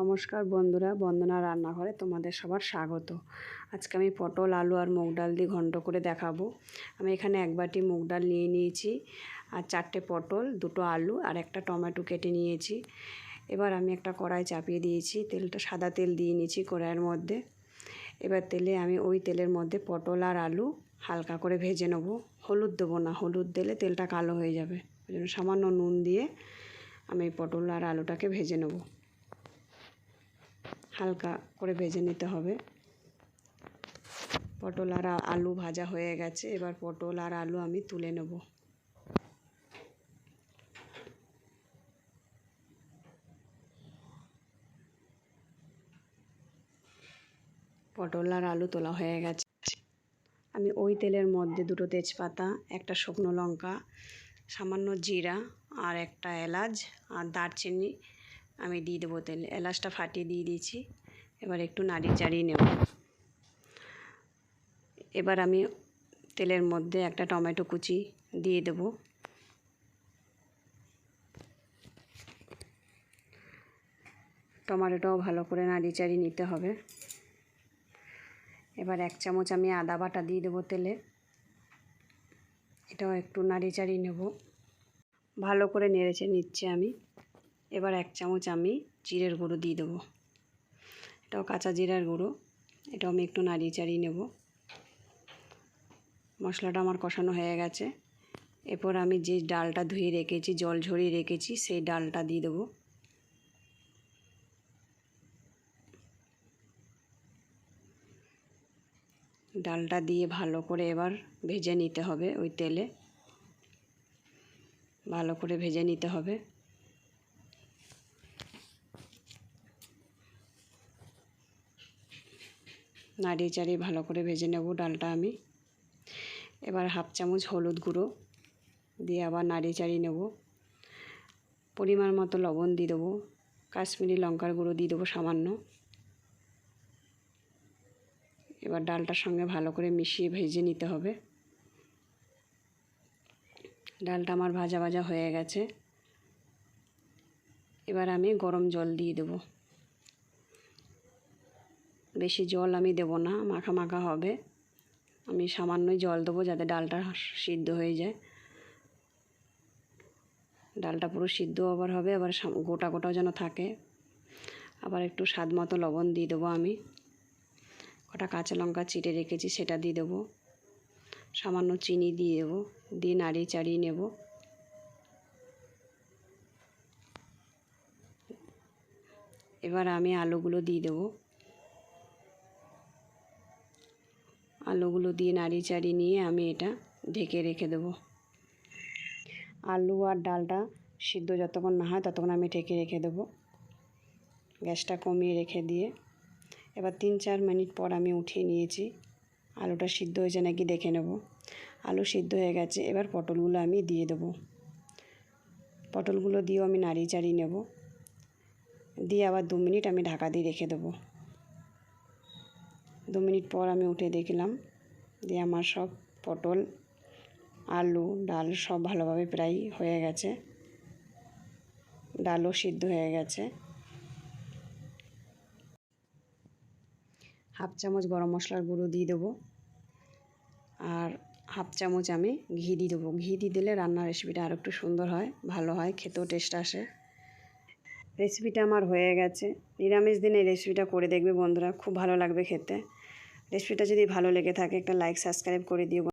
নমস্কার বন্ধুরা, বন্দনা রান্নাঘরে তোমাদের সবার স্বাগত। আজকে আমি পটল, আলু আর মুগ ডাল দিয়ে ঘন্ট করে দেখাবো। আমি এখানে এক বাটি মুগ ডাল নিয়ে নিয়েছি, আর চারটে পটল, দুটো আলু আর একটা টমেটো কেটে নিয়েছি। এবার আমি একটা কড়াই চাপিয়ে দিয়েছি, তেলটা সাদা তেল দিয়ে নিয়েছি কড়াইয়ের মধ্যে। এবার তেলে আমি ওই তেলের মধ্যে পটল আর আলু হালকা করে ভেজে নেব। হলুদ দেবো না, হলুদ দিলে তেলটা কালো হয়ে যাবে। ওই জন্য সামান্য নুন দিয়ে আমি পটল আর আলুটাকে ভেজে নেব। হালকা করে ভেজে নিতে হবে। পটল আর আলু ভাজা হয়ে গেছে। এবার পটল আর আলু আমি তুলে নেব। পটল আর আলু তোলা হয়ে গেছে। আমি ওই তেলের মধ্যে দুটো তেজপাতা, একটা শুকনো লঙ্কা, সামান্য জিরা আর একটা এলাচ আর দারচিনি আমি দিয়ে দেবো তেল, এলাচটা ফাটিয়ে দিয়ে দিয়েছি। এবার একটু নাড়ি চাড়িয়ে নেব। এবার আমি তেলের মধ্যে একটা টমেটো কুচি দিয়ে দেব। টমেটোটাও ভালো করে নাড়ি চাড়িয়ে নিতে হবে। এবার এক চামচ আমি আদা বাটা দিয়ে দেবো তেলে। এটাও একটু নাড়ি চাড়িয়ে নেব। ভালো করে নেড়েছে নিচ্ছে আমি। এবার এক চামচ আমি জিরের গুঁড়ো দিয়ে দেবো। এটাও কাঁচা জিরার গুঁড়ো। এটাও আমি একটু নাড়িয়ে চাড়িয়ে নেব। মশলাটা আমার কষানো হয়ে গেছে। এরপর আমি যে ডালটা ধুয়ে রেখেছি, জল ঝরিয়ে রেখেছি, সেই ডালটা দিয়ে দেবো। ডালটা দিয়ে ভালো করে এবার ভেজে নিতে হবে ওই তেলে। ভালো করে ভেজে নিতে হবে। নাড়িয়ে চাড়িয়ে ভালো করে ভেজে নেব ডালটা আমি। এবার হাফ চামচ হলুদ গুঁড়ো দিয়ে আবার নাড়িয়ে চাড়িয়ে নেব। পরিমাণ মতো লবণ দিয়ে দেবো। কাশ্মীরি লঙ্কার গুঁড়ো দিয়ে দেবো সামান্য। এবার ডালটার সঙ্গে ভালো করে মিশিয়ে ভেজে নিতে হবে। ডালটা আমার ভাজা ভাজা হয়ে গেছে। এবার আমি গরম জল দিয়ে দেবো। বেশি জল আমি দেব না মাখা মাখা হবে। আমি সামান্যই জল দেবো যাতে ডালটা সিদ্ধ হয়ে যায়। ডালটা পুরো সিদ্ধ আবার হবে, আবার গোটা গোটাও যেন থাকে। আবার একটু স্বাদ মতো লবণ দিয়ে দেবো আমি। কটা কাঁচা লঙ্কা চিটে রেখেছি সেটা দিয়ে দেবো। সামান্য চিনি দিয়ে দেবো, দিয়ে নাড়িয়ে চাড়িয়ে নেব। এবার আমি আলুগুলো দিয়ে দেবো। আলুগুলো দিয়ে নাড়িয়ে চাড়িয়ে নিয়ে আমি এটা ঢেকে রেখে দেবো। আলু আর ডালটা সিদ্ধ যতক্ষণ না হয় ততক্ষণ আমি ঢেকে রেখে দেবো। গ্যাসটা কমিয়ে রেখে দিয়ে এবার তিন চার মিনিট পর আমি উঠিয়ে নিয়েছি। আলুটা সিদ্ধ হয়েছে নাকি দেখে নেব। আলু সিদ্ধ হয়ে গেছে, এবার পটলগুলো আমি দিয়ে দেবো। পটলগুলো দিয়েও আমি নাড়িয়ে চাড়িয়ে নেব। দিয়ে আবার দু মিনিট আমি ঢাকা দিয়ে রেখে দেবো। দু মিনিট পর আমি উঠে দেখলাম দিয়ে আমার সব পটল, আলু, ডাল সব ভালোভাবে প্রায় হয়ে গেছে। ডালও সিদ্ধ হয়ে গেছে। হাফ চামচ গরম মশলার গুঁড়ো দিয়ে দেবো আর হাফ চামচ আমি ঘি দিয়ে দেবো। ঘি দিয়ে দিলে রান্নার রেসিপিটা আরও একটু সুন্দর হয়, ভালো হয়, খেতেও টেস্ট আসে। রেসিপিটা আমার হয়ে গেছে। নিরামিষ দিনে রেসিপিটা করে দেখবে বন্ধুরা, খুব ভালো লাগবে খেতে। রেসিপিটা যদি ভালো লেগে থাকে একটা লাইক সাবস্ক্রাইব করে দিও